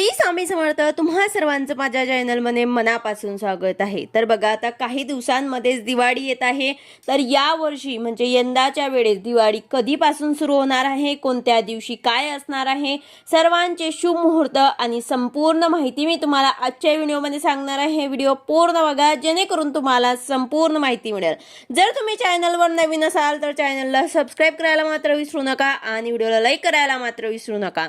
श्री स्वामी समर्थ तुम्हा सर्वांचं माझ्या चॅनलमध्ये मनापासून स्वागत आहे. तर बघा आता काही दिवसांमध्येच दिवाळी येत आहे. तर या वर्षी म्हणजे यंदाच्या वेळेस दिवाळी कधीपासून सुरू होणार आहे? कोणत्या दिवशी काय असणार आहे? सर्वांचे शुभ मुहूर्त आणि संपूर्ण माहिती मी तुम्हाला आजच्या व्हिडिओमध्ये सांगणार आहे. व्हिडिओ पूर्ण बघा जेणेकरून तुम्हाला संपूर्ण माहिती मिळेल. जर तुम्ही चॅनलवर नवीन असाल तर चॅनलला सबस्क्राईब करायला मात्र विसरू नका आणि व्हिडिओला लाईक करायला मात्र विसरू नका.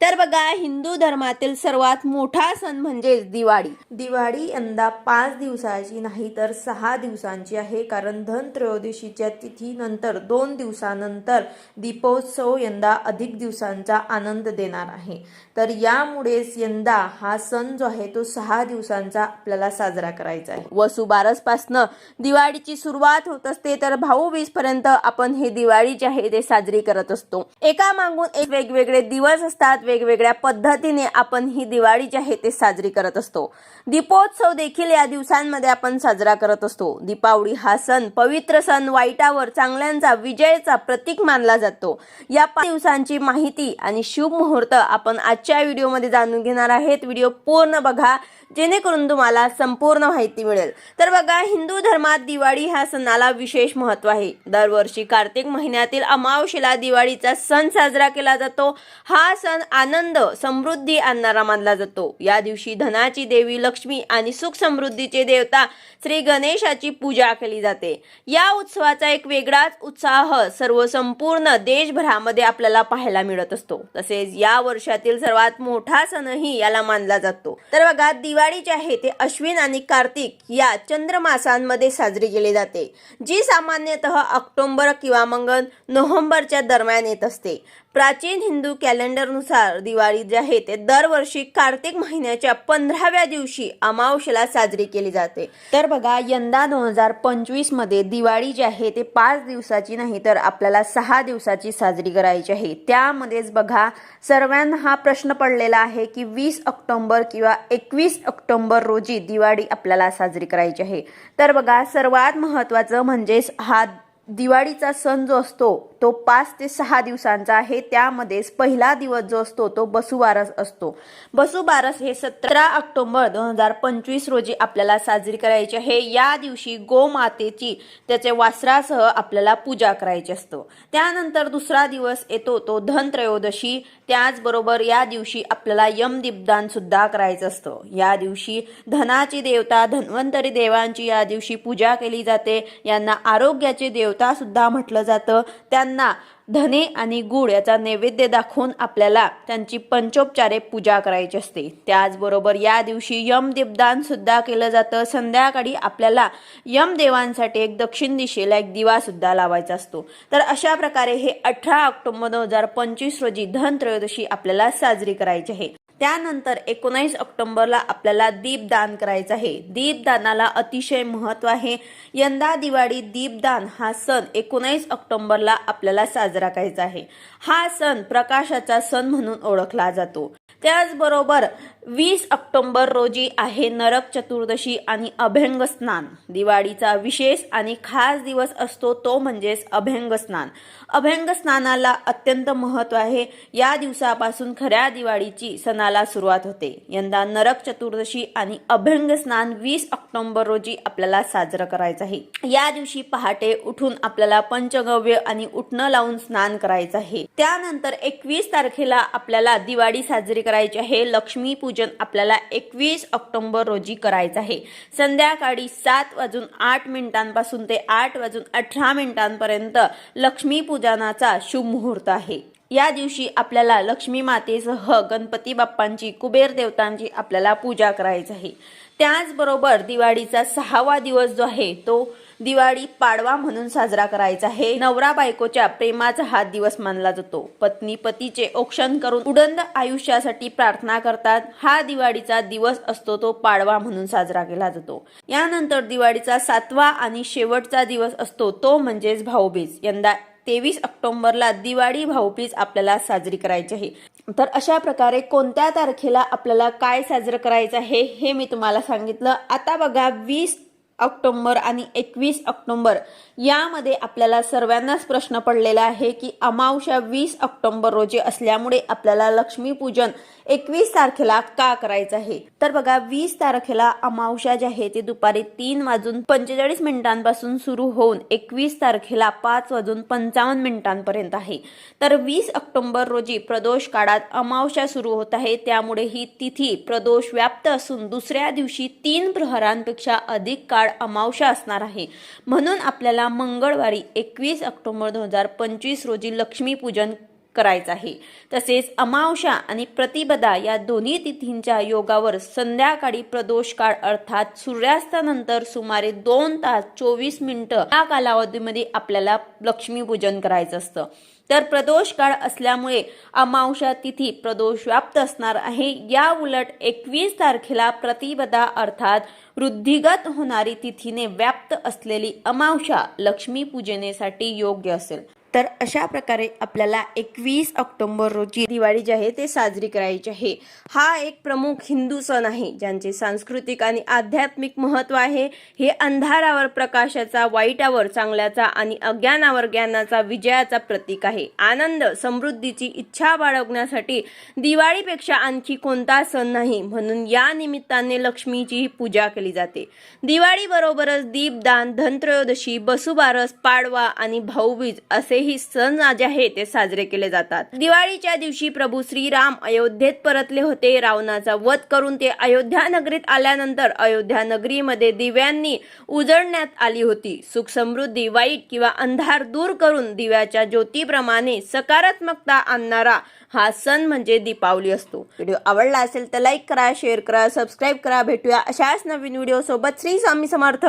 तर बघा हिंदू धर्मातील सर्वात मोठा सण म्हणजेच दिवाळी. दिवाळी यंदा पाच दिवसाची नाही तर सहा दिवसांची आहे कारण धनत्रयोदशीच्या तिथीनंतर दोन दिवसानंतर दीपोत्सव यंदा अधिक दिवसांचा आनंद देणार आहे. तर यामुळेच यंदा हा सण जो आहे तो सहा दिवसांचा आपल्याला साजरा करायचा आहे. वसुबारस पासनं दिवाळीची सुरुवात होत असते तर भाऊबीज पर्यंत आपण हे दिवाळी जे आहे ते साजरी करत असतो. एका मागून एक वेगवेगळे दिवस असतात वेगवेगळ्या पद्धतीने आपण ही दिवाळी जी आहे ते साजरी करत असतो. दीपोत्सव देखील या दिवसांमध्ये आपण साजरा करत असतो. दीपावली हा सण पवित्र सण वाईटावर चांगल्यांचा विजयाचा प्रतीक मानला जातो. या पाच दिवसांची माहिती आणि शुभ मुहूर्त आपण आजच्या व्हिडिओमध्ये जाणून घेणार आहेत. व्हिडिओ पूर्ण बघा जेणेकरून तुम्हाला संपूर्ण माहिती मिळेल. तर बघा हिंदू धर्मात दिवाळी ह्या सणाला विशेष महत्त्व आहे. दरवर्षी कार्तिक महिन्यातील अमावशेला दिवाळीचा सण साजरा केला जातो. हा सण आनंद समृद्धी आणणारा मानला जातो. या दिवशी धनाची देवी लक्ष्मी आणि सुख समृद्धीचे देवता श्री गणेशाची पूजा केली जाते. या उत्सवाचा एक वेगळाच उत्साह सर्व संपूर्ण देशभरामध्ये आपल्याला पाहायला मिळत असतो. तसेच या वर्षातील सर्वात मोठा सणही याला मानला जातो. तर बघा दिवाळी जे आहे ते अश्विन आणि कार्तिक या चंद्रमासांमध्ये साजरी केली जाते जी सामान्यतः ऑक्टोबर किंवा मग नोव्हेंबरच्या दरम्यान येत असते. प्राचीन हिंदू कॅलेंडरनुसार दिवाळी जी आहे ते दरवर्षी कार्तिक महिन्याच्या पंधराव्या दिवशी अमावशेला साजरी केली जाते. तर बघा यंदा दोन हजार पंचवीसमध्ये दिवाळी जी आहे ते पाच दिवसाची नाही तर आपल्याला सहा दिवसाची साजरी करायची आहे. त्यामध्येच बघा सर्वांना हा प्रश्न पडलेला आहे की वीस ऑक्टोंबर किंवा एकवीस ऑक्टोंबर रोजी दिवाळी आपल्याला साजरी करायची आहे. तर बघा सर्वात महत्त्वाचं म्हणजेच हा दिवाळीचा सण जो असतो तो पाच ते सहा दिवसांचा आहे. त्यामध्येच पहिला दिवस जो असतो तो बसुबारस असतो. बसुबारस हे सतरा ऑक्टोबर दोन हजार पंचवीस रोजी आपल्याला साजरी करायची आहे. या दिवशी गोमातेची त्याच्या वासरासह आपल्याला पूजा करायची असतो. त्यानंतर दुसरा दिवस येतो तो धनत्रयोदशी. त्याचबरोबर या दिवशी आपल्याला यमदीपदान सुद्धा करायचं असतं. या दिवशी धनाची देवता धन्वंतरी देवांची या दिवशी पूजा केली जाते. यांना आरोग्याचे देवता सुद्धा म्हटलं जातं. त्या त्यांना धने आणि गुळ याचा नैवेद्य दाखवून आपल्याला त्यांची पंचोपचारे पूजा करायची असते. त्याचबरोबर या दिवशी यमदीपदान सुद्धा केलं जातं. संध्याकाळी आपल्याला यमदेवांसाठी एक दक्षिण दिशेला एक दिवा सुद्धा लावायचा असतो. तर अशा प्रकारे हे अठरा ऑक्टोबर दोन हजार पंचवीस रोजी धनत्रयोदशी आपल्याला साजरी करायची आहे. त्यानंतर एकोणावीस ऑक्टोबरला आपल्याला दीपदान करायचं आहे. दीपदानाला अतिशय महत्त्व आहे. यंदा दिवाळी दीपदान हा सण एकोणावीस ऑक्टोबरला आपल्याला साजरा करायचा आहे. हा सण प्रकाशाचा सण म्हणून ओळखला जातो. त्याचबरोबर वीस ऑक्टोंबर रोजी आहे नरक चतुर्दशी आणि अभ्यंग स्नान. दिवाळीचा विशेष आणि खास दिवस असतो तो म्हणजेच अभ्यंग स्नान. अभ्यंग स्नानाला अत्यंत महत्त्व आहे. या दिवसापासून खऱ्या दिवाळीची सणाला सुरुवात होते. यंदा नरक चतुर्दशी आणि अभ्यंग स्नान वीस ऑक्टोंबर रोजी आपल्याला साजरं करायचं आहे. या दिवशी पहाटे उठून आपल्याला पंचगव्य आणि उठणं लावून स्नान करायचं आहे. त्यानंतर एकवीस तारखेला आपल्याला दिवाळी साजरी करायची आहे. लक्ष्मी पूजन आपल्याला एकवीस ऑक्टोंबर रोजी करायचं आहे. संध्याकाळी सात वाजून आठ मिनिटांपासून ते आठ वाजून अठरा मिनिटांपर्यंत लक्ष्मीपूजनाचा शुभ मुहूर्त आहे. या दिवशी आपल्याला लक्ष्मी मातेसह गणपती बाप्पांची कुबेर देवतांची आपल्याला पूजा करायची आहे. त्याचबरोबर दिवाळीचा सहावा दिवस जो आहे तो दिवाळी पाडवा म्हणून साजरा करायचा हे नवरा बायकोच्या प्रेमाचा हा दिवस मानला जातो. पत्नी पतीचे औक्षण करून उडंद आयुष्यासाठी प्रार्थना करतात. हा दिवाळीचा दिवस असतो तो पाडवा म्हणून साजरा केला जातो. यानंतर दिवाळीचा सातवा आणि शेवटचा दिवस असतो तो म्हणजेच भाऊबीज. यंदा तेवीस ऑक्टोबरला दिवाळी भाऊबीज आपल्याला साजरी करायची आहे. तर अशा प्रकारे कोणत्या तारखेला आपल्याला काय साजरं करायचं आहे हे मी तुम्हाला सांगितलं. आता बघा वीस ऑक्टोंबर आणि एकवीस ऑक्टोंबर यामध्ये आपल्याला सर्वांनाच प्रश्न पडलेला आहे की अमावस्या वीस ऑक्टोंबर रोजी असल्यामुळे आपल्याला लक्ष्मीपूजन एकवीस तारखेला का करायचं आहे? तर बघा वीस तारखेला अमावस्या जी आहे ती दुपारी तीन वाजून पंचेचाळीस मिनिटांपासून सुरू होऊन एकवीस तारखेला पाच वाजून पंचावन्न मिनिटांपर्यंत आहे. तर वीस ऑक्टोंबर रोजी प्रदोष काळात अमावस्या सुरू होत आहे. त्यामुळे ही तिथी प्रदोष व्याप्त असून दुसऱ्या दिवशी तीन प्रहरांपेक्षा अधिक काळ अमावस्या असणार आहे. म्हणून आपल्याला मंगळवारी एकवीस ऑक्टोबर दोन हजार पंचवीस रोजी लक्ष्मीपूजन करायचं आहे. तसेच अमावशा आणि प्रतिपदा या दोन्ही तिथींच्या योगावर संध्याकाळी प्रदोष काळ अर्थात सूर्यास्तानंतर सुमारे दोन तास चोवीस मिनिटं या कालावधीमध्ये आपल्याला लक्ष्मीपूजन करायचं असतं. तर प्रदोष काळ असल्यामुळे अमावशा तिथी प्रदोष व्याप्त असणार आहे. या उलट एकवीस तारखेला प्रतिपदा अर्थात वृद्धिगत होणारी तिथीने व्याप्त असलेली अमावशा लक्ष्मी पूजनेसाठी योग्य असेल. तर अशा प्रकारे आपल्याला एकवीस ऑक्टोंबर रोजी दिवाळी जी आहे ते साजरी करायची आहे. हा एक प्रमुख हिंदू सण आहे ज्यांचे सांस्कृतिक आणि आध्यात्मिक महत्त्व आहे. हे अंधारावर प्रकाशाचा वाईटावर चांगल्याचा आणि अज्ञानावर ज्ञानाचा विजयाचा प्रतीक आहे. आनंद समृद्धीची इच्छा बाळगण्यासाठी दिवाळीपेक्षा आणखी कोणता सण नाही म्हणून या निमित्ताने लक्ष्मीचीही पूजा केली जाते. दिवाळीबरोबरच दीपदान धनत्रयोदशी बसुबारस पाडवा आणि भाऊबीज असे ही सण जे आहे ते साजरे केले जातात. दिवाळीच्या दिवशी प्रभू श्रीराम अयोध्येत परतले होते. रावणाचा वध करून ते अयोध्या नगरीत आल्यानंतर अयोध्या नगरीमध्ये दिव्यांनी उजळण्यात आली होती. सुख समृद्धी वाईट किंवा अंधार दूर करून दिव्याच्या ज्योतीप्रमाणे सकारात्मकता आणणारा हा सण म्हणजे दीपावली असतो. व्हिडिओ आवडला असेल तर लाईक करा शेअर करा सबस्क्राईब करा. भेटूया अशाच नवीन व्हिडिओ सोबत श्री स्वामी समर्थ.